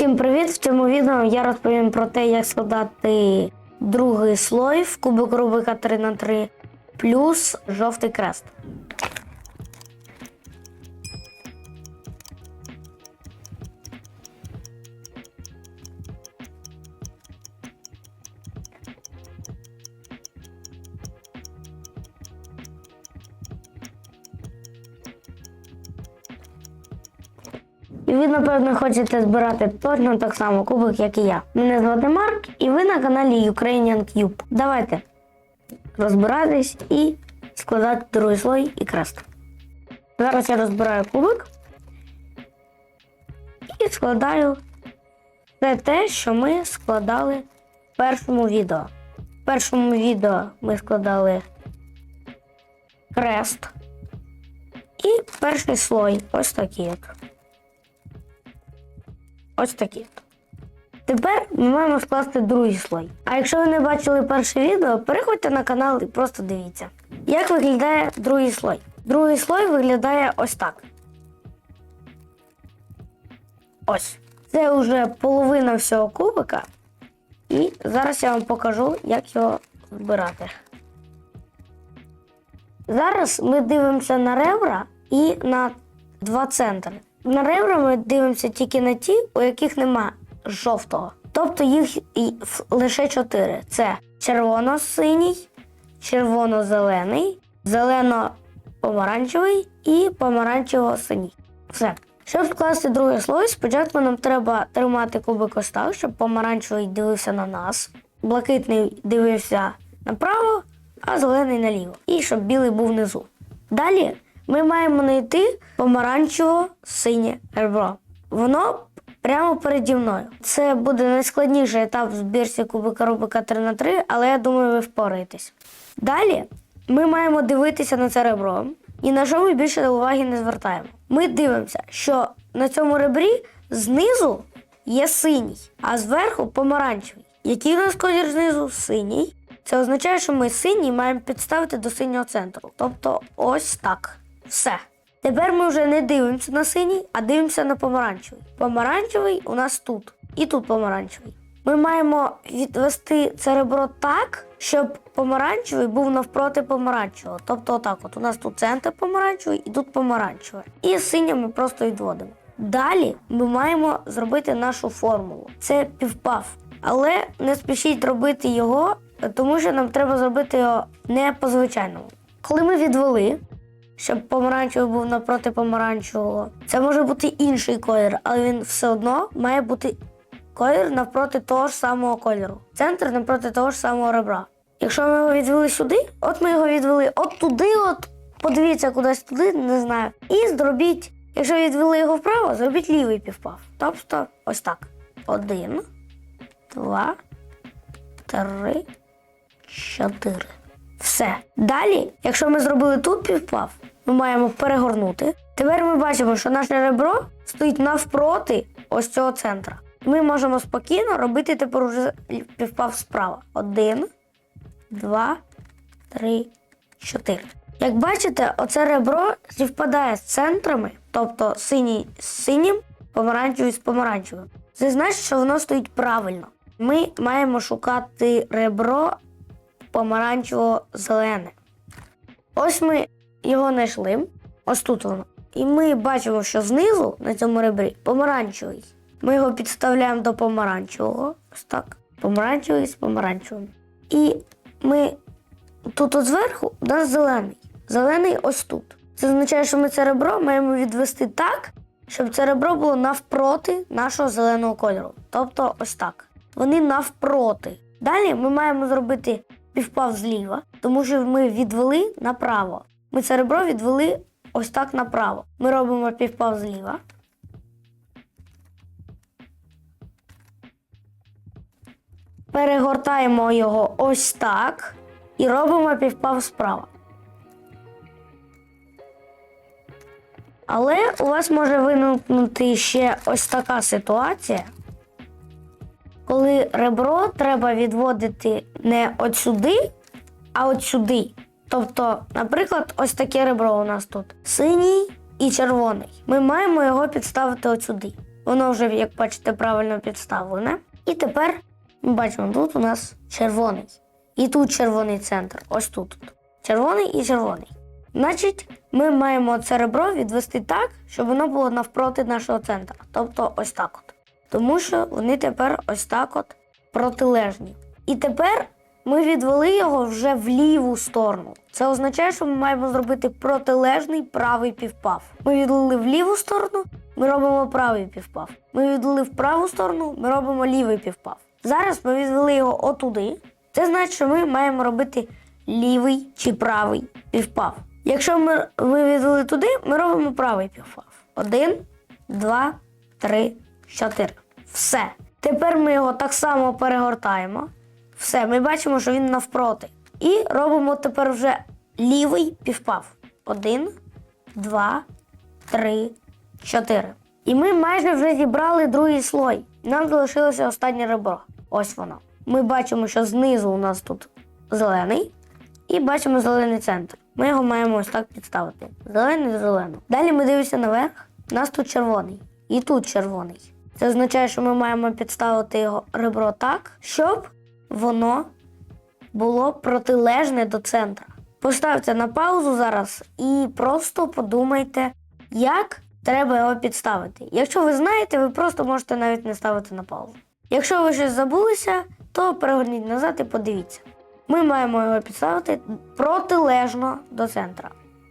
Всім привіт! В цьому відео я розповім про те, як складати другий слой в кубик Рубика 3х3 плюс жовтий крест. І ви, напевно, хочете збирати точно так само кубик, як і я. Мене звати Марк, і ви на каналі Ukrainian Cube. Давайте розбиратись і складати другий слой і крест. Зараз я розбираю кубик і складаю все те, що ми складали в першому відео. В першому відео ми складали крест і перший слой. Ось такий от. Ось такі. Тепер ми маємо скласти другий слой. А якщо ви не бачили перше відео, переходьте на канал і просто дивіться. Як виглядає другий слой? Другий слой виглядає ось так. Ось. Це вже половина всього кубика. І зараз я вам покажу, як його збирати. Зараз ми дивимося на ребра і на два центри. На ребра ми дивимося тільки на ті, у яких нема жовтого. Тобто їх лише чотири: це червоно-синій, червоно-зелений, зелено-помаранчевий і помаранчево-синій. Все. Щоб скласти другий слой, спочатку нам треба тримати кубик ось так, щоб помаранчевий дивився на нас, блакитний дивився направо, а зелений наліво. І щоб білий був внизу. Далі ми маємо знайти помаранчево-синє ребро. Воно прямо переді мною. Це буде найскладніший етап в збірці кубика Рубика 3 на 3 але я думаю, ви впораєтесь. Далі ми маємо дивитися на це ребро, і на що ми більше уваги не звертаємо. Ми дивимося, що на цьому ребрі знизу є синій, а зверху помаранчевий. Який у нас колір знизу? Синій. Це означає, що ми синій маємо підставити до синього центру. Тобто ось так. Все. Тепер ми вже не дивимося на синій, а дивимося на помаранчевий. Помаранчевий у нас тут. І тут помаранчевий. Ми маємо відвести це ребро так, щоб помаранчевий був навпроти помаранчевого. Тобто отак от. У нас тут центр помаранчевий і тут помаранчевий. І синє ми просто відводимо. Далі ми маємо зробити нашу формулу. Це півпав. Але не спішіть робити його, тому що нам треба зробити його не по звичайному. Коли ми відвели, щоб помаранчевий був напроти помаранчевого, це може бути інший колір, але він все одно має бути колір навпроти того ж самого кольору. Центр навпроти того ж самого ребра. Якщо ми його відвели сюди, от ми його відвели от туди, от подивіться кудись туди, не знаю. І зробіть, якщо відвели його вправо, зробіть лівий півпав. Тобто ось так. Один, два, три, чотири. Все. Далі, якщо ми зробили тут півпав, ми маємо перегорнути. Тепер ми бачимо, що наше ребро стоїть навпроти ось цього центра. Ми можемо спокійно робити тепер уже півпав справа. Один, два, три, чотири. Як бачите, оце ребро співпадає з центрами, тобто синій з синім, помаранчевий з помаранчевим. Це значить, що воно стоїть правильно. Ми маємо шукати ребро помаранчево-зелене. Ось ми його знайшли. Ось тут воно. І ми бачимо, що знизу на цьому ребрі помаранчевий. Ми його підставляємо до помаранчевого. Ось так. Помаранчевий з помаранчевим. І ми тут от зверху у нас зелений. Зелений ось тут. Це означає, що ми це ребро маємо відвести так, щоб це ребро було навпроти нашого зеленого кольору. Тобто ось так. Вони навпроти. Dалі ми маємо зробити півпав зліва, тому що ми відвели направо. Ми це ребро відвели ось так направо. Ми робимо півпав зліва. Перегортаємо його ось так і робимо півпав справа. Але у вас може виникнути ще ось така ситуація, коли ребро треба відводити не от сюди, а от сюди. Тобто, наприклад, ось таке ребро у нас тут: синій і червоний. Ми маємо його підставити от сюди. Воно вже, як бачите, правильно підставлене. І тепер ми бачимо, тут у нас червоний. І тут червоний центр. Ось тут. Червоний і червоний. Значить, ми маємо це ребро відвести так, щоб воно було навпроти нашого центра. Тобто ось так от. Тому що вони тепер ось так от протилежні. І тепер ми відвели його вже в ліву сторону. Це означає, що ми маємо зробити протилежний правий півпав. Ми відвели в ліву сторону, ми робимо правий півпав. Ми відвели в праву сторону, ми робимо лівий півпав. Зараз ми відвели його отуди. Це значить, що ми маємо робити лівий чи правий півпав. Якщо ми, ми відвели туди, ми робимо правий півпав. Один, два, три, чотири. Все. Тепер ми його так само перегортаємо. Все, ми бачимо, що він навпроти. І робимо тепер вже лівий півпав. Один, два, три, чотири. І ми майже вже зібрали другий слой. Нам залишилося останнє ребро. Ось воно. Ми бачимо, що знизу у нас тут зелений, і бачимо зелений центр. Ми його маємо ось так підставити. Зелений зелений. Далі ми дивимося наверх. У нас тут червоний. І тут червоний. Це означає, що ми маємо підставити його ребро так, щоб воно було протилежне до центра. Поставте на паузу зараз і просто подумайте, як треба його підставити. Якщо ви знаєте, ви просто можете навіть не ставити на паузу. Якщо ви щось забулися, то перегорніть назад і подивіться. Ми маємо його підставити протилежно до центра.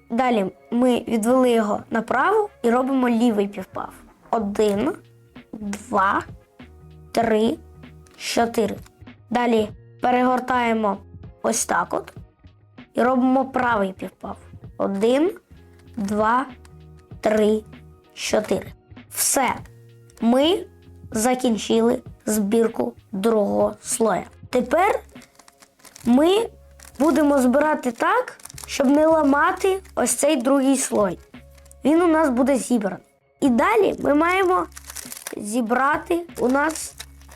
Далі ми відвели його направо і робимо лівий півпав. Один, два, три, чотири. Далі перегортаємо ось так от і робимо правий півпав. Один, два, три, чотири. Все. Ми закінчили збірку другого слоя. Тепер ми будемо збирати так, щоб не ламати ось цей другий слой. Він у нас буде зібраний. І далі ми маємо зібрати. У нас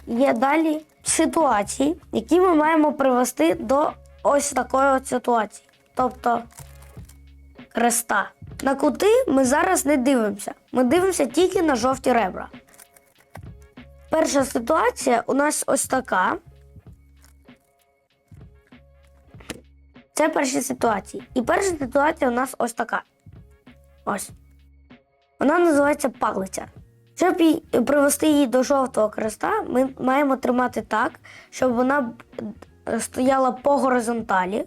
є далі ситуації, які ми маємо привести до ось такої от ситуації. Тобто креста. На кути ми зараз не дивимося. Ми дивимося тільки на жовті ребра. Перша ситуація у нас ось така. Це перші ситуації. І перша ситуація у нас ось така. Ось. Вона називається палиця. Щоб привести її до жовтого креста, ми маємо тримати так, щоб вона е, стояла по горизонталі.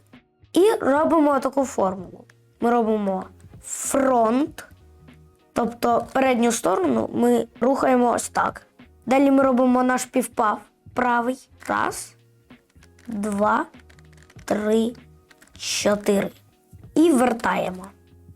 І робимо таку формулу. Ми робимо фронт, тобто передню сторону ми рухаємо ось так. Далі ми робимо наш півпав правий. Раз, два, три, чотири. І вертаємо.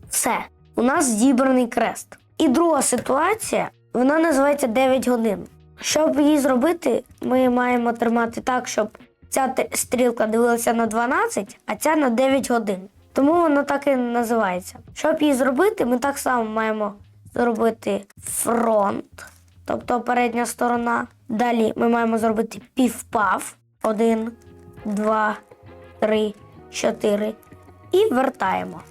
Все. У нас зібраний крест. І друга ситуація, вона називається 9 годин. Щоб її зробити, ми маємо тримати так, щоб ця стрілка дивилася на 12, а ця на 9 годин. Тому вона так і називається. Щоб її зробити, ми так само маємо зробити фронт, тобто передня сторона. Далі ми маємо зробити півпав. Один, два, три, чотири. І вертаємо.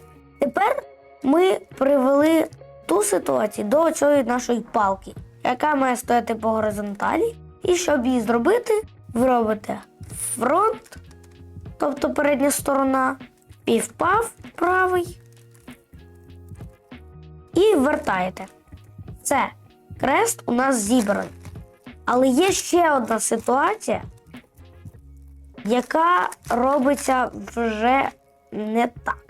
Тепер ми привели ту ситуацію до цієї нашої палки, яка має стояти по горизонталі. І щоб її зробити, ви робите фронт, тобто передня сторона, півпав правий. І вертаєте. Це крест у нас зібраний. Але є ще одна ситуація, яка робиться вже не так.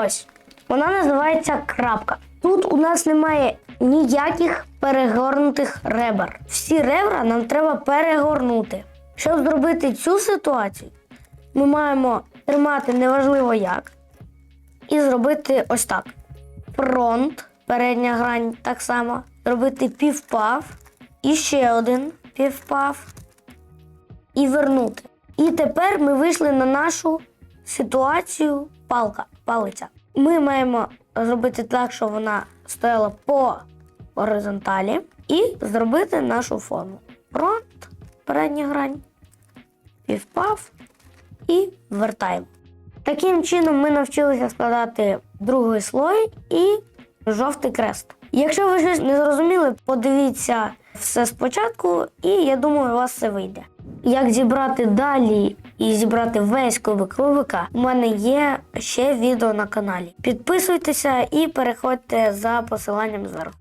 Ось. Вона називається крапка. Тут у нас немає ніяких перегорнутих ребер. Всі ребра нам треба перегорнути. Щоб зробити цю ситуацію, ми маємо тримати неважливо як. І зробити ось так. Фронт, передня грань так само. Зробити півпав. І ще один півпав. І вернути. І тепер ми вийшли на нашу ситуацію палка, палиця. Ми маємо зробити так, щоб вона стояла по горизонталі, і зробити нашу форму. Фронт, передня грань, півпав і вертаємо. Таким чином ми навчилися складати другий слой і жовтий крест. Якщо ви щось не зрозуміли, подивіться все спочатку, і я думаю, у вас все вийде. Як зібрати далі і зібрати весь кубик Рубика, у мене є ще відео на каналі. Підписуйтеся і переходьте за посиланням зверху.